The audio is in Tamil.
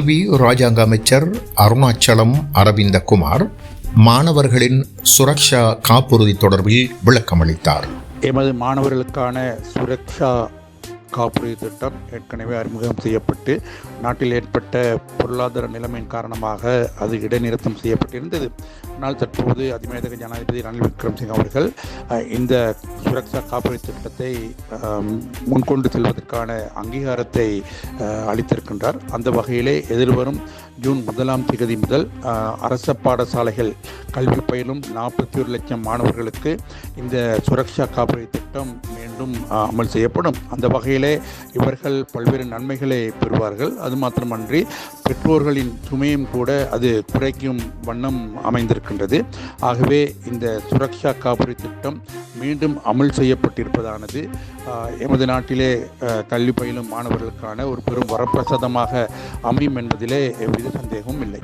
கல்வி ராஜாங்க அமைச்சர் அருணாச்சலம் அரவிந்தகுமார் மாணவர்களின் சுரக்ஷா காப்புறுதி தொடர்பில் விளக்கமளித்தார். எமது மாணவர்களுக்கான சுரக்ஷா காப்புறுதி திட்டம் ஏற்கனவே அறிமுகம் செய்யப்பட்டு நாட்டில் ஏற்பட்ட பொருளாதார நிலைமையின் காரணமாக அது இடைநிறுத்தம் செய்யப்பட்டிருந்தது. ஆனால் தற்போது அதிமேதக ஜனாதிபதி ரணில் விக்ரம்சிங் அவர்கள் இந்த சுரக்ஷா காப்பீடு திட்டத்தை முன்கொண்டு செல்வதற்கான அங்கீகாரத்தை அளித்திருக்கின்றார். அந்த வகையிலே எதிர்வரும் ஜூன் முதலாம் தேதி முதல் அரச பாடசாலைகள் கல்வி பயிலும் நாற்பத்தி ஒரு லட்சம் மாணவர்களுக்கு இந்த சுரக்ஷா காப்பீடு திட்டம் மீண்டும் அமல் செய்யப்படும். அந்த வகையிலே இவர்கள் பல்வேறு நன்மைகளை பெறுவார்கள். அது மாத்திரமன்றி பெற்றோர்களின் சுமையும் கூட அது குறைக்கும் வண்ணம் அமைந்திருக்கின்றது. ஆகவே இந்த சுரக்ஷா காப்புரி திட்டம் மீண்டும் அமல் செய்யப்பட்டிருப்பதானது. எமது நாட்டிலே கல்வி பயிலும் மாணவர்களுக்கான ஒரு பெரும் வரப்பிரசாதமாக அமையும் என்பதிலே எவ்வித சந்தேகமும் இல்லை.